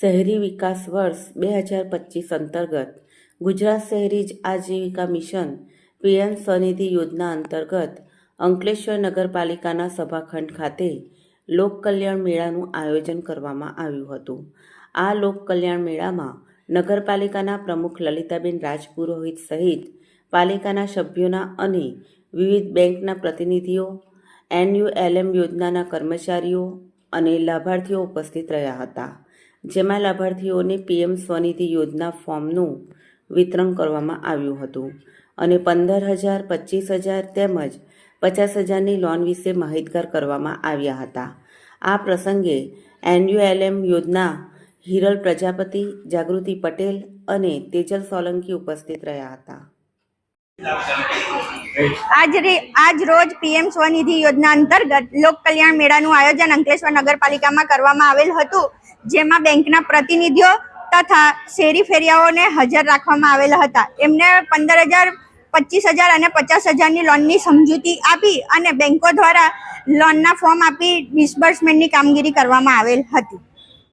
શહેરી વિકાસ વર્ષ બે હજાર પચીસ અંતર્ગત ગુજરાત શહેરી જ આજીવિકા મિશન પીએમ સ્વનિધિ યોજના અંતર્ગત અંકલેશ્વર નગરપાલિકાના સભાખંડ ખાતે લોક કલ્યાણ મેળાનું આયોજન કરવામાં આવ્યું હતું. આ લોક કલ્યાણ મેળામાં નગરપાલિકાના પ્રમુખ લલિતાબેન રાજપુરોહિત સહિત પાલિકાના સભ્યોના અને વિવિધ બેંકના પ્રતિનિધિઓ, એનયુએલએમ યોજનાના કર્મચારીઓ અને લાભાર્થીઓ ઉપસ્થિત રહ્યા હતા. જેમાં લાભાર્થીઓને પીએમ સ્વનિધિ યોજના ફોર્મનું વિતરણ કરવામાં આવ્યું હતું અને પંદર હજાર, પચીસ હજાર તેમજ પચાસ હજારની લોન વિશે માહિતગાર કરવામાં આવ્યા હતા. આ પ્રસંગે એનયુએલએમ યોજના હિરલ પ્રજાપતિ, જાગૃતિ પટેલ અને તેજલ સોલંકી ઉપસ્થિત રહ્યા હતા. આજ રોજ પીએમ સ્વનિધિ યોજના અંતર્ગત લોક કલ્યાણ મેળાનું આયોજન અંકલેશ્વર નગરપાલિકામાં કરવામાં આવેલ હતું, જેમાં બેંકના પ્રતિનિધિઓ તથા શેરી ફેરિયાઓને હાજર રાખવામાં આવેલા હતા. એમને પંદર હજાર પચીસ હજાર અને પચાસ હજારની લોનની સમજૂતી આપી અને બેંકો દ્વારા લોનના ફોર્મ આપી ડિસ્બર્સમેન્ટની કામગીરી કરવામાં આવેલ હતી.